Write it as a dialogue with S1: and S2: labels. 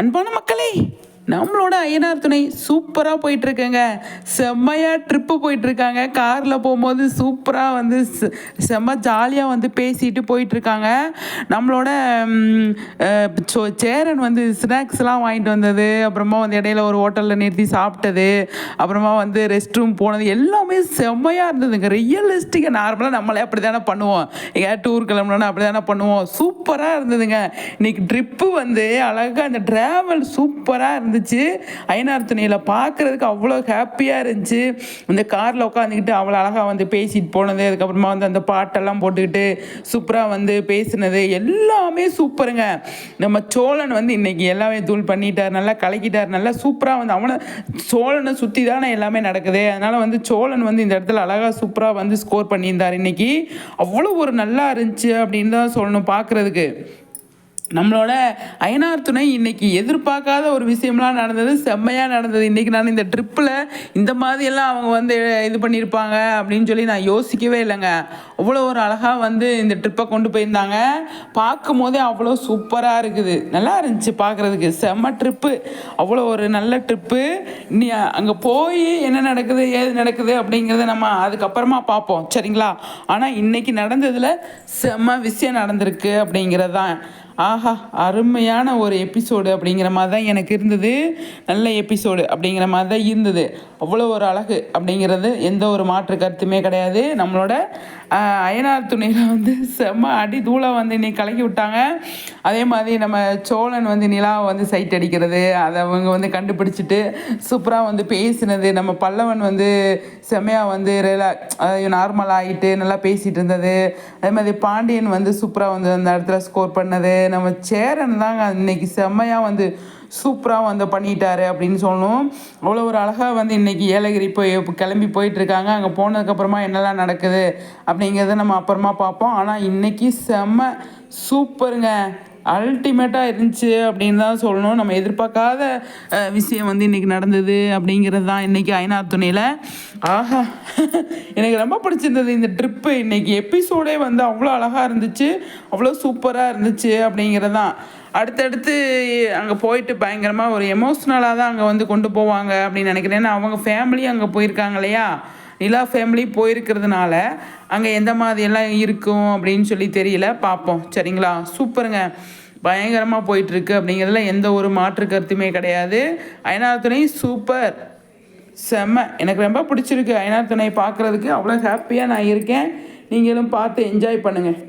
S1: அன்பான மக்களே நம்மளோட ஐயனார் துணை சூப்பராக போயிட்டுருக்கேங்க. செம்மையாக ட்ரிப்பு போயிட்டுருக்காங்க. காரில் போகும்போது சூப்பராக வந்து செம்ம ஜாலியாக வந்து பேசிட்டு போயிட்டுருக்காங்க. நம்மளோட சோ- சேரன் வந்து ஸ்நாக்ஸ்லாம் வாங்கிட்டு வந்தது. அப்புறமா வந்து இடையில ஒரு ஹோட்டலில் நிறுத்தி சாப்பிட்டது. அப்புறமா வந்து ரெஸ்ட் ரூம் போனது. எல்லாமே செம்மையாக இருந்ததுங்க. ரியலிஸ்டிக்காக நார்மலாக நம்மளே அப்படி தானே பண்ணுவோம். எங்கேயாவது டூர் கிளம்புனோன்னா அப்படி தானே பண்ணுவோம். சூப்பராக இருந்ததுங்க. இன்னைக்கு ட்ரிப்பு வந்து அழகாக அந்த ட்ராவல் சூப்பராக இருந்துச்சு. ஐநார் துணியில் பார்க்குறதுக்கு அவ்வளோ ஹாப்பியாக இருந்துச்சு. அந்த காரில் உட்காந்துக்கிட்டு அவ்வளோ அழகாக வந்து பேசிட்டு போனது. அதுக்கப்புறமா வந்து அந்த பாட்டெல்லாம் போட்டுக்கிட்டு சூப்பராக வந்து பேசினது. எல்லாமே சூப்பருங்க நம்ம சோழன் வந்து இன்றைக்கி எல்லாமே தூள் பண்ணிட்டார். நல்லா கலக்கிட்டார். நல்லா சூப்பராக வந்து அவனை சோழனை சுற்றி தானே எல்லாமே நடக்குது. அதனால் வந்து சோழன் வந்து இந்த இடத்துல அழகாக சூப்பராக வந்து ஸ்கோர் பண்ணியிருந்தார் இன்னைக்கு. அவ்வளோ ஒரு நல்லா இருந்துச்சு அப்படின்னு தான் சொல்லணும் பார்க்குறதுக்கு. நம்மளோட அயனார் துணை இன்னைக்கு எதிர்பார்க்காத ஒரு விஷயம்லாம் நடந்தது செம்மையாக நடந்தது. இன்னைக்கு நான் இந்த ட்ரிப்பில் இந்த மாதிரியெல்லாம் அவங்க வந்து இது பண்ணியிருப்பாங்க அப்படின்னு சொல்லி நான் யோசிக்கவே இல்லைங்க. அவ்வளோ ஒரு அழகாக வந்து இந்த ட்ரிப்பை கொண்டு போயிருந்தாங்க. பார்க்கும் போதே அவ்வளோ சூப்பராக இருக்குது. நல்லா இருந்துச்சு பார்க்குறதுக்கு. செம்ம ட்ரிப்பு அவ்வளோ ஒரு நல்ல ட்ரிப்பு நீ அங்கே போய் என்ன நடக்குது ஏது நடக்குது அப்படிங்கிறத நம்ம அதுக்கப்புறமா பார்ப்போம். சரிங்களா? ஆனால் இன்னைக்கு நடந்ததில் செம்ம விஷயம் நடந்திருக்கு அப்படிங்கிறது தான் ஆஹா அருமையான ஒரு எபிசோடு அப்படிங்கிற மாதிரி தான் எனக்கு இருந்தது. நல்ல எபிசோடு அப்படிங்கிற மாதிரி தான் இருந்தது. அவ்வளோ ஒரு அழகு அப்படிங்கிறது எந்த ஒரு மாற்று கருத்துமே கிடையாது. நம்மளோட அயனார் துணியில் வந்து செம்ம அடி தூளை வந்து இன்னைக்கு கலக்கி விட்டாங்க. அதே மாதிரி நம்ம சோழன் வந்து நிலாவை வந்து சைட் அடிக்கிறது அதை அவங்க வந்து கண்டுபிடிச்சிட்டு சூப்பராக வந்து பேசினது. நம்ம பல்லவன் வந்து செம்மையாக வந்து ரிலா நார்மல் ஆகிட்டு நல்லா பேசிகிட்டு இருந்தது. அதே மாதிரி பாண்டியன் வந்து சூப்பராக வந்து அந்த இடத்துல ஸ்கோர் பண்ணது. நம்ம சேரன் தாங்க இன்னைக்கு செம்மையாக வந்து சூப்பராக வந்து பண்ணிட்டாரு அப்படின்னு சொல்லணும். அவ்வளோ ஒரு அழகாக வந்து இன்றைக்கி ஏலகிரி போய் கிளம்பி போயிட்டுருக்காங்க. அங்கே போனதுக்கப்புறமா என்னெல்லாம் நடக்குது அப்படிங்கிறத நம்ம அப்புறமா பார்ப்போம். ஆனால் இன்றைக்கி செம்ம சூப்பருங்க. அல்டிமேட்டாக இருந்துச்சு அப்படின்னு தான் சொல்லணும். நம்ம எதிர்பார்க்காத விஷயம் வந்து இன்றைக்கி நடந்தது அப்படிங்கிறது தான் இன்றைக்கி ஐநார் துணையில். ஆஹா எனக்கு ரொம்ப பிடிச்சிருந்தது இந்த ட்ரிப்பு இன்றைக்கி எபிசோடே வந்து அவ்வளோ அழகாக இருந்துச்சு அவ்வளோ சூப்பராக இருந்துச்சு அப்படிங்கிறது தான். அடுத்தடுத்து அங்கே போயிட்டு பயங்கரமாக ஒரு எமோஷ்னலாக தான் அங்கே வந்து கொண்டு போவாங்க அப்படின்னு நினைக்கிறேன். ஏன்னா அவங்க ஃபேமிலி அங்கே போயிருக்காங்க இல்லையா? நிலா ஃபேமிலி போயிருக்கிறதுனால அங்கே எந்த மாதிரியெல்லாம் இருக்கும் அப்படின்னு சொல்லி தெரியல. பார்ப்போம். சரிங்களா? சூப்பருங்க. பயங்கரமாக போயிட்டுருக்கு அப்படிங்கிறதுல எந்த ஒரு மாற்று கருத்துமே கிடையாது. ஐநார் துணை சூப்பர் செம்ம. எனக்கு ரொம்ப பிடிச்சிருக்கு ஐநார் துணை பார்க்குறதுக்கு. அவ்வளோ ஹாப்பியாக நான் இருக்கேன். நீங்களும் பார்த்து என்ஜாய் பண்ணுங்கள்